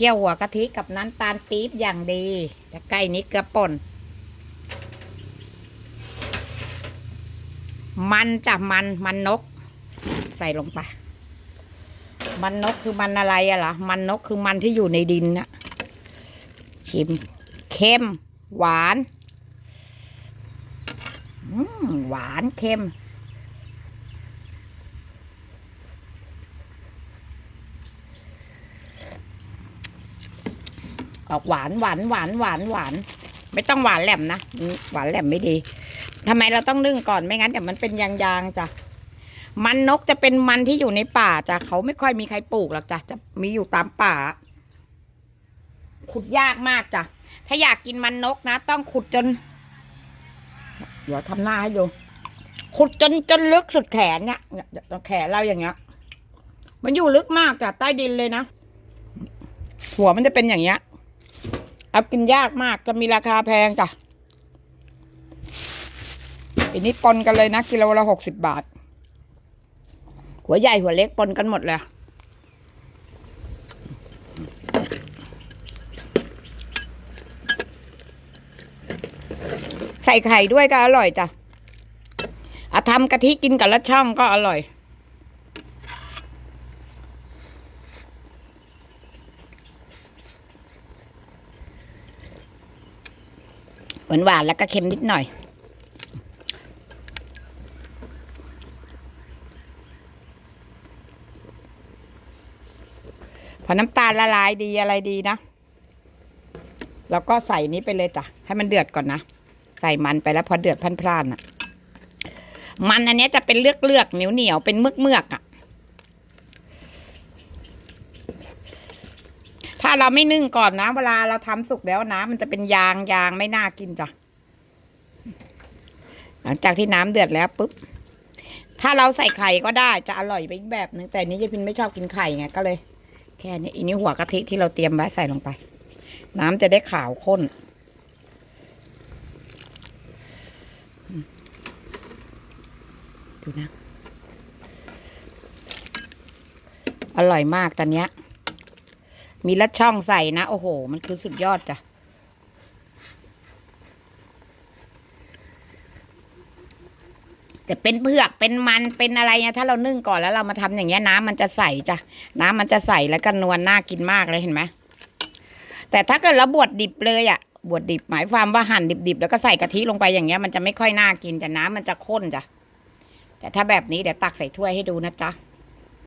เคี่ยวหัวกะทิกับน้ำตาลปี๊บอย่างดีแล้วไก่นี้เกลือป่น มันจ้ะมันมันนก ใส่ลงไป มันนกคือมันอะไรอะล่ะ มันนกคือมันที่อยู่ในดินนะชิมเค็ม หวาน หวานเค็ม ออกหวานหวานหวานหวานหวาน ไม่ต้องหวานแหลมนะหวานแหลมไม่ดีทำไมเราต้องนึ่งก่อนไม่งั้นเดี๋ยวมันเป็นยางๆจ้ะมันนกจะเป็นมันที่อยู่ในป่าจ้ะเขาไม่ค่อยมีใครปลูกหรอกจ้ะจะมีอยู่ตามป่า ขุดยากมากจ้ะถ้าอยากกินมันนกนะ ต้องขุดจน เดี๋ยวทำหน้าให้ดูขุดจนจนลึกสุดแขนเนี่ยเนี่ยแขนเราอย่างเงี้ย มันอยู่ลึกมากจ้ะใต้ดินเลยนะหัวมันจะเป็นอย่างเงี้ย เอากินยากมากจะมีราคาแพงจ้ะอันนี้ปนกันเลยนะกิโลละหกสิบบาท หัวใหญ่หัวเล็กปนกันหมดเลยใส่ไข่ด้วยก็อร่อยจ้ะอาทำกะทิกินกับละช่องก็อร่อย หวานหวานๆแล้วก็เค็มนิดหน่อย พอน้ำตาลละลายดีอะไรดีนะแล้วก็ใส่นี้ไปเลยจ้ะ ให้มันเดือดก่อนนะ ใส่มันไปแล้วพอเดือดพันพลานๆอะ มันอันนี้จะเป็นเลือกเลือกเหนียวเหนียวเป็นเมือกเมือกๆอะ เราไม่นึ่งก่อนนะ เวลาเราทำสุกแล้วน้ำมันจะเป็นยางยางไม่น่ากินจ้ะหลังจากที่น้ำเดือดแล้วปุ๊บถ้าเราใส่ไข่ก็ได้จะอร่อยไปอีกแบบนึงแต่นี้ยายพินไม่ชอบกินไข่ไงก็เลย แค่นี้อันนี้หัวกะทิที่เราเตรียมไว้ใส่ลงไป น้ำจะได้ขาวข้นดูนะ อร่อยมากตอนเนี้ย มีลัดช่องใส่นะ โอ้โห มันคือสุดยอดจ้ะ จะเป็นเผือกเป็นมันเป็นอะไรเนี่ยถ้าเรานึ่งก่อนแล้วเรามาทำอย่างเงี้ยน้ำมันจะใสจ้ะ น้ำมันจะใสแล้วก็นวลน่ากินมากเลยเห็นไหมแต่ถ้าเกิดเราบวชดิบเลยอะบวชดิบหมายความว่าหั่นดิบๆ แล้วก็ใส่กะทิลงไปอย่างเงี้ยมันจะไม่ค่อยน่ากินแต่น้ำมันจะข้นจ้ะแต่ถ้าแบบนี้เดี๋ยวตักใส่ถ้วยให้ดูนะจ๊ะ